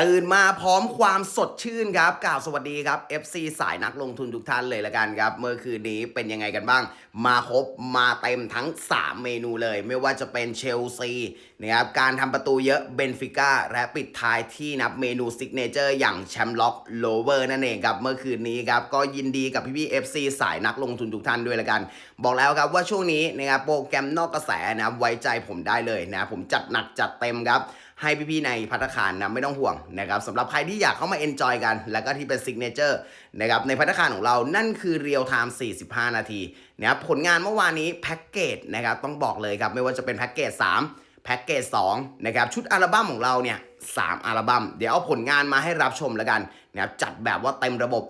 ตื่นมาพร้อมความสดชื่นครับกล่าวสวัสดีครับ FC สายนักลงทุนทุกท่านเลยละกันครับ เมื่อคืนนี้เป็นยังไงกันบ้าง มาครบมาเต็มทั้ง 3 เมนูเลย ไม่ว่าจะเป็นเชลซีนะครับการทำประตูเยอะเบนฟิก้าและปิดท้ายที่นับเมนูซิกเนเจอร์อย่างแชมป์ล็อกโลเวอร์นั่นเองครับ เมื่อคืนนี้ครับ ก็ยินดีกับพี่พี่ๆ FC สายนักลงทุนทุกท่านด้วยละกัน บอกแล้วครับว่าช่วงนี้นะครับโปรแกรมนอกกระแสนะครับไว้ใจผมได้เลยนะผมจัดหนักจัดเต็มครับ ให้พี่ๆในพัตตาคารนะไม่ต้องห่วงนะครับสำหรับใครที่อยากเข้ามาเอนจอยกัน แล้วก็ที่เป็นซิกเนเจอร์นะครับในพัตตาคารของเรานั่นคือเรียลไทม์45 นาทีนะครับผลงานเมื่อวานนี้แพ็กเกจนะครับต้องบอกเลยครับไม่ว่าจะเป็นแพ็กเกจ3แพ็กเกจ2นะครับชุดอัลบั้มของเราเนี่ยสามอัลบั้มเดี๋ยวเอาผลงานมาให้รับชมแล้วกันนะครับจัดแบบว่าเต็มระบบ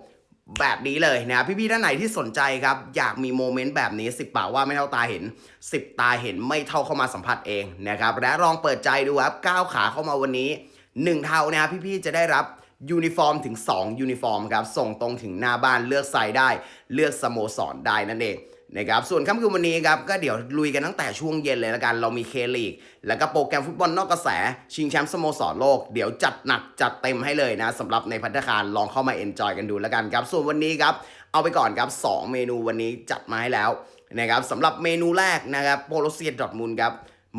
แบบนี้เลยนะครับพี่ๆท่านไหนที่สนใจครับอยากมีโมเมนต์แบบนี้ 10 ปากว่าไม่เท่าตาเห็น 10 ตาเห็นไม่เท่าเข้ามาสัมผัสเองนะครับและลองเปิดใจดูครับก้าวขาเข้ามาวันนี้ 1 เท่านะครับพี่ๆจะได้รับยูนิฟอร์มถึง 2 ยูนิฟอร์มครับส่งตรงถึงหน้าบ้านเลือกไซส์ได้ เลือกสโมสรได้นั่นเอง นะครับส่วนค่ำคืนวันนี้ครับก็เดี๋ยวลุยกันตั้งแต่ช่วงเย็นเลยละกันเรามีเคลีกแล้วก็โปรแกรมฟุตบอลนอกกระแส ชิงแชมป์สโมสรโลก เดี๋ยวจัดหนักจัดเต็มให้เลยนะสำหรับในพัฒคารลองเข้ามาเอนจอยกันดูแล้วกันครับ ส่วนวันนี้ครับ เอาไปก่อนครับ 2 เมนูวันนี้จัดมาให้แล้วนะครับสำหรับเมนูแรกนะครับโปโลเซียดอทมุนครับ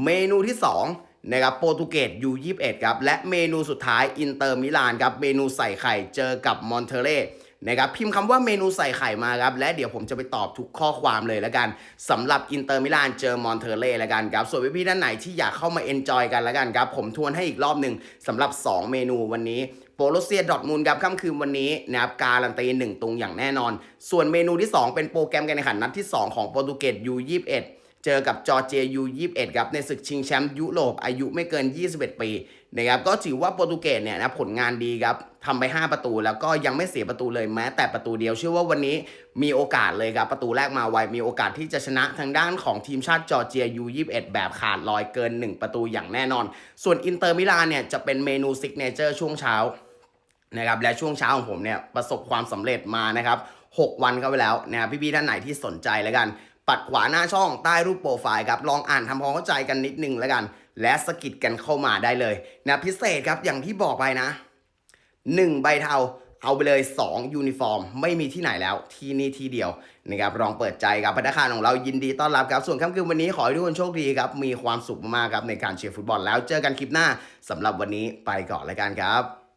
เมนูที่ 2นะครับโปรตุเกสยู21ครับ และเมนูสุดท้ายอินเตอร์มิลานครับ เมนูใส่ไข่เจอกับมอนเทเล่ นะครับพิมพ์คำว่าเมนูใส่ไข่มาครับและเดี๋ยวผมจะไปตอบทุกข้อความเลยแล้วกันสำหรับอินเตอร์มิลานเจอมอนเทเล่แล้วกันครับส่วนพี่ๆท่านไหนที่อยากเข้ามาเอนจอยกันแล้วกันครับผมทวนให้อีกรอบหนึ่งสำหรับ 2 เมนูวันนี้โปโลเซียดอทมูลครับค่ำคืนวันนี้นะครับการันตีหนึ่งตุงอย่างแน่นอน ส่วนเมนูที่ 2 เป็นโปรแกรมการแข่งขันนัดที่ 2 ของโปรตุเกสยู21 เจอกับจอร์เจียยู21ครับในศึกชิงแชมป์ยุโรปอายุไม่เกิน 21 ปีนะครับก็ถือว่าโปรตุเกสเนี่ยนะผลงานดีครับทำไป 5 ประตู แล้วก็ยังไม่เสียประตูเลยแม้ แต่ประตูเดียวเชื่อว่าวันนี้มีโอกาสเลยครับประตูแรกมาไวมีโอกาสที่จะชนะทางด้านของทีมชาติจอร์เจียยู21แบบขาดลอยเกิน 1 ประตูอย่างแน่นอน ส่วนอินเตอร์มิลานเนี่ยจะเป็นเมนูซิกเนเจอร์ช่วงเช้านะครับและช่วงเช้าของผมเนี่ยประสบความสำเร็จมานะครับ6วันเข้าไปแล้วนะครับพี่ๆท่านไหนที่สนใจแล้วกัน ปัดขวาหน้าช่องใต้รูปโปรไฟล์ครับลองอ่านทำความเข้าใจกันนิดนึงแล้วกัน และสกิดกันเข้ามาได้เลยนะพิเศษครับอย่างที่บอกไปนะ 1 ใบเทาเอาไปเลย 2 ยูนิฟอร์ม ไม่มีที่ไหนแล้วที่นี่ที่เดียวนะครับลองเปิดใจครับพนักงานของเรายินดีต้อนรับครับ ส่วนค่ำคืนวันนี้ขอให้ทุกคนโชคดีครับ มีความสุขมากๆครับในการเชียร์ฟุตบอลแล้วเจอกันคลิปหน้าสำหรับวันนี้ไปก่อนแล้วกันครับ